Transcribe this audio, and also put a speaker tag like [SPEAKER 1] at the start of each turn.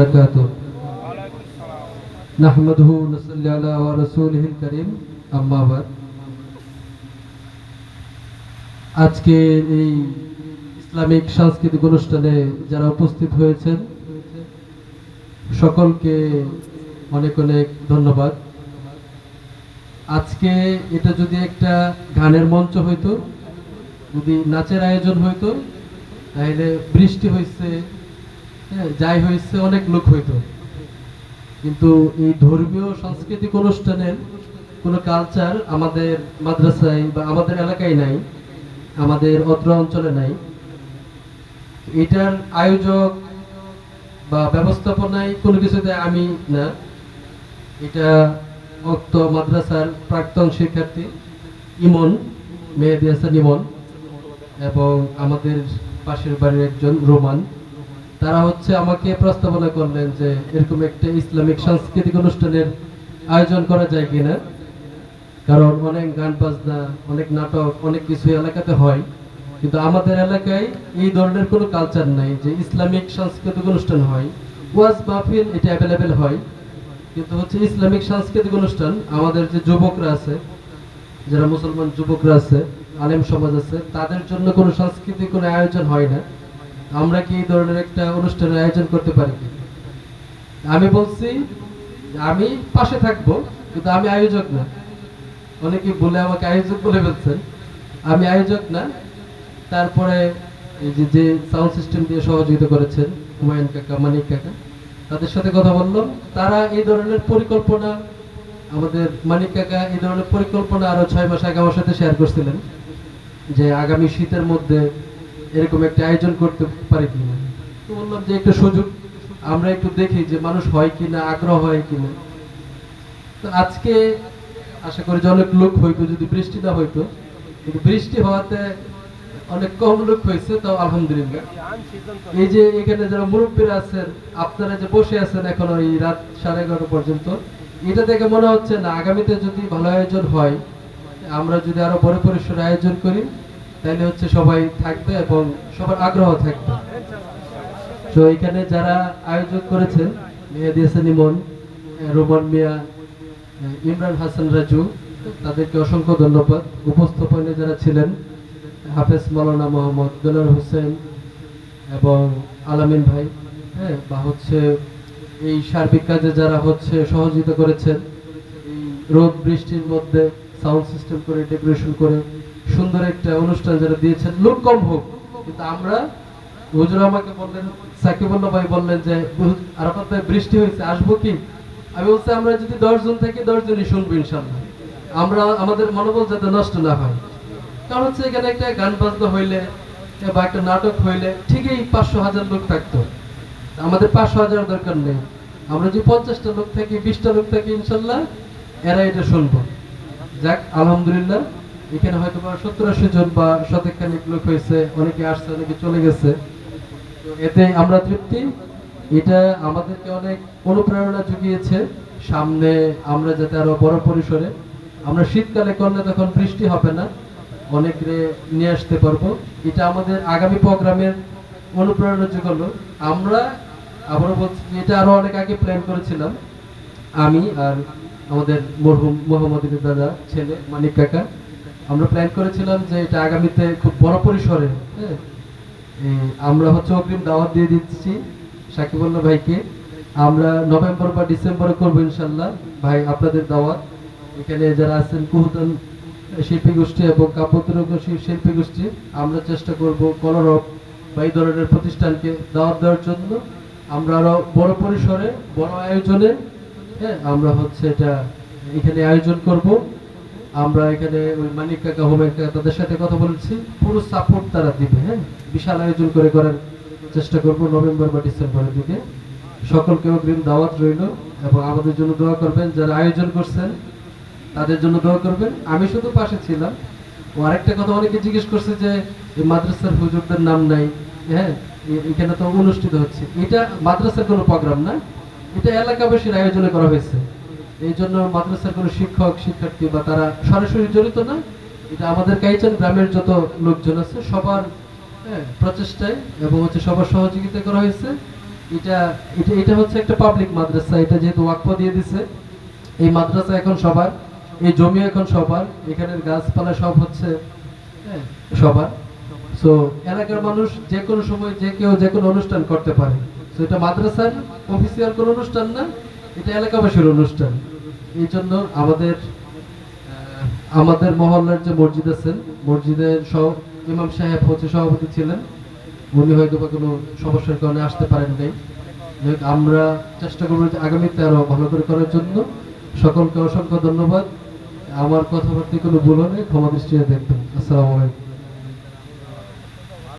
[SPEAKER 1] وبركاته نحمده ونصلي على ورسوله الكريم أما بعد আজকে এই ইসলামিক সাংস্কৃতিক অনুষ্ঠানে যারা উপস্থিত হয়েছেন সকলকে অনেক অনেক ধন্যবাদ আজকে এটা যদি একটা গানের মঞ্চ হইতো যদি নাচের আয়োজন হইতো তাহলে বৃষ্টি হয়েছে হ্যাঁ যাই হয়েছে, অনেক লোক হইতো। কিন্তু এই ধর্মীয় সাংস্কৃতিক অনুষ্ঠানের কোনো কালচার আমাদের মাদ্রাসায় বা আমাদের এলাকায় নাই, আমাদের অত্র অঞ্চলে নাই। এটার আয়োজক বা ব্যবস্থাপনায় কোনো কিছুতে আমি না। এটা অক্ত মাদ্রাসার প্রাক্তন শিক্ষার্থী ইমন, মেহেদি হাসান ইমন, এবং আমাদের পাশের বাড়ির একজন রোমান। তারা হচ্ছে আমাকে প্রস্তাবনা করলেন যে এরকম একটা ইসলামিক সাংস্কৃতিক অনুষ্ঠানের আয়োজন করা যায় কিনা। কারণ অনেক গান বাজনা, অনেক নাটক, অনেক কিছু এলাকাতে হয়। কিন্তু আমাদের এলাকায় এই ধরনের কোনো কালচার নাই যে ইসলামিক সাংস্কৃতিক অনুষ্ঠান হয়। ওয়াজ মাহফিল এটা অ্যাভেলেবেল হয়। কিন্তু হচ্ছে ইসলামিক সাংস্কৃতিক অনুষ্ঠান, আমাদের যে যুবকরা আছে, যারা মুসলমান যুবকরা আছে, আলেম সমাজ আছে, তাদের জন্য কোনো সাংস্কৃতিক কোনো আয়োজন হয় না। আমরা কি এই ধরনের একটা অনুষ্ঠানের আয়োজন করতে পারি? আমি বলছি আমি পাশে থাকব, কিন্তু আমি আয়োজক না। অনেকে বলে আমাকে আয়োজক বলে ফেলছেন। আমি আয়োজক না। তারপরে এই যে যে সাউন্ড সিস্টেম দিয়ে সহযোগিতা করেছেন হুমায়ুন কাকা, মানিক কাকা, তাদের সাথে কথা বললাম। তারা এই ধরনের পরিকল্পনা, আমাদের মানিক কাকা এই ধরনের পরিকল্পনা আরও ছয় মাস আগে আমার সাথে শেয়ার করছিলেন যে আগামী শীতের মধ্যে এরকম একটা আয়োজন করতে পারি কিনা তো বললাম যে একটা সুযোগ, আমরা একটু দেখি যে মানুষ হয় কিনা আগ্রহ হয় কিনা তো আজকে আশা করি যে অনেক লোক হইতো, যদি বৃষ্টি না হইতো। কিন্তু বৃষ্টি হওয়াতে অনেক কম লোক হয়েছে, তাও আলহামদুলিল্লাহ। এই যে এখানে যারা মুরব্বীরা আছেন, আপনারা যে বসে আছেন এখন ওই রাত সাড়ে এগারো পর্যন্ত, এটা দেখে মনে হচ্ছে না, আগামীতে যদি ভালো আয়োজন হয়, আমরা যদি আরও বড় পরিসরে আয়োজন করি তাহলে হচ্ছে সবাই থাকবে এবং সবার আগ্রহ থাকবে। তো এখানে যারা আয়োজন করেছেন, মেহেদি হাসান ইমন রোমান মিয়া ইমরান হাসান রাজু, তাদেরকে অসংখ্য ধন্যবাদ। উপস্থাপনে যারা ছিলেন, হাফেজ মৌলানা মোহাম্মদ বেলার হোসেন এবং আলামিন ভাই হ্যাঁ বা হচ্ছে এই সার্বিক কাজে যারা হচ্ছে সহযোগিতা করেছেন রোদ বৃষ্টির মধ্যে সাউন্ড সিস্টেম করে ডেকোরেশন করে সুন্দর একটা অনুষ্ঠান যারা দিয়েছেন লোক কম হোক। কিন্তু আমরা হুজুর আমাকে বললেন, সাকিবুল্লাহ ভাই বললেন যে আরাফাত ভাই বৃষ্টি হয়েছে, আসব কি? আমি বলছি, আমরা যদি দশ জন থাকি, দশ জনই শুনব ইনশাল্লাহ আমরা, আমাদের মনোবল যাতে নষ্ট না হয়। কারণ হচ্ছে এখানে একটা গান বাজনা হইলে, বা একটা নাটক হইলে, ঠিকই পাঁচশো হাজার লোক থাকতো। আমাদের পাঁচশো হাজার দরকার নেই। আমরা যদি পঞ্চাশটা লোক থাকি, বিশটা লোক থাকি ইনশাল্লাহ এরা এটা শুনব। যাক, আলহামদুলিল্লাহ এখানে হয়তো বা সত্তর আশি জন বা শতেকখানিক লোক হয়েছে, অনেকে আসছে, অনেকে চলে গেছে। এতে আমরা তৃপ্তি। এটা আমাদেরকে অনেক অনুপ্রেরণা জুগিয়েছে। সামনে আমরা যাতে আরও বড় পরিসরে, আমরা শীতকালে করলে তখন বৃষ্টি হবে না অনেকে নিয়ে আসতে পারব। এটা আমাদের আগামী প্রোগ্রামের অনুপ্রেরণা যোগালো আমরা আবারও বলছি এটা আরও অনেক আগে প্ল্যান করেছিলাম। আমি আর আমাদের মরহুম মোহাম্মদ দাদা, ছেলে মানিক কাকা আমরা প্ল্যান করেছিলাম যে এটা আগামীতে খুব বড় পরিসরে হ্যাঁ? আমরা হচ্ছে অগ্রিম দাওয়াত দিয়ে দিচ্ছি সাকিবুল্লাহ ভাইকে। আমরা নভেম্বর বা ডিসেম্বরে করব ইনশাল্লাহ ভাই, আপনাদের দাওয়াত। এখানে যারা আছেন কুহুদান শিল্পী গোষ্ঠী এবং কাব্যতরক শিল্পী গোষ্ঠী, আমরা চেষ্টা করব কলরব বা এই ধরনের প্রতিষ্ঠানকে দাওয়াত দেওয়ার জন্য। আমরা আরও বড় পরিসরে, বড় আয়োজনে হ্যাঁ আমরা হচ্ছে এটা এখানে আয়োজন করব। আমরা এখানে ওই মানিক কাকা তাদের সাথে কথা বলেছি। পুরো সাপোর্ট তারা দিবে হ্যাঁ? বিশাল আয়োজন করে করার চেষ্টা করব নভেম্বর বা ডিসেম্বরের দিকে। সকলকে অগ্রিম দাওয়াত রইল এবং আমাদের জন্য দোয়া করবেন, যারা আয়োজন করছেন, তাদের জন্য দোয়া করবেন। আমি শুধু পাশে ছিলাম। ও আরেকটা কথা অনেকে জিজ্ঞেস করছে যে, এই মাদ্রাসার হুজুরদের নাম নাই। হ্যাঁ এখানে তো অনুষ্ঠিত হচ্ছে। এটা মাদ্রাসার কোনো প্রোগ্রাম না। এটা এলাকাবাসীর আয়োজনে করা হয়েছে। এই জন্য মাদ্রাসার কোনো শিক্ষক শিক্ষার্থী বা তারা সরাসরি জড়িত না। এটা আমাদের কাইচান গ্রামের যত লোকজন আছে সবার হ্যাঁ, প্রচেষ্টায় এবং হচ্ছে সবার সহযোগিতা করা হয়েছে। এটা এটা এটা হচ্ছে একটা পাবলিক মাদ্রাসা এটা যেহেতু ওয়াকফ দিয়ে দিছে। এই মাদ্রাসা এখন সবার এই জমি এখন সবার এখানের গাছপালা সব হচ্ছে হ্যাঁ, সবার। সো এলাকার মানুষ যে কোনো সময় যে কেউ যে কোনো অনুষ্ঠান করতে পারে। তো এটা মাদ্রাসার অফিসিয়াল কোনো অনুষ্ঠান না এটা এলাকাবাসীর অনুষ্ঠান। এই জন্য আমাদের আমাদের মহল্লার যে মসজিদ আছেন, মসজিদের সহ, ইমাম সাহেব হচ্ছে সভাপতি ছিলেন। উনি হয়তো বা কোনো সমস্যার কারণে আসতে পারেন নাই। আমরা চেষ্টা করব যে আগামীতে আরও ভালো করে করার জন্য। সকলকে অসংখ্য ধন্যবাদ। আমার কথাবার্তায় কোনো ভুল হলে ক্ষমা দৃষ্টিতে দেখবেন। আসসালামু আলাইকুম।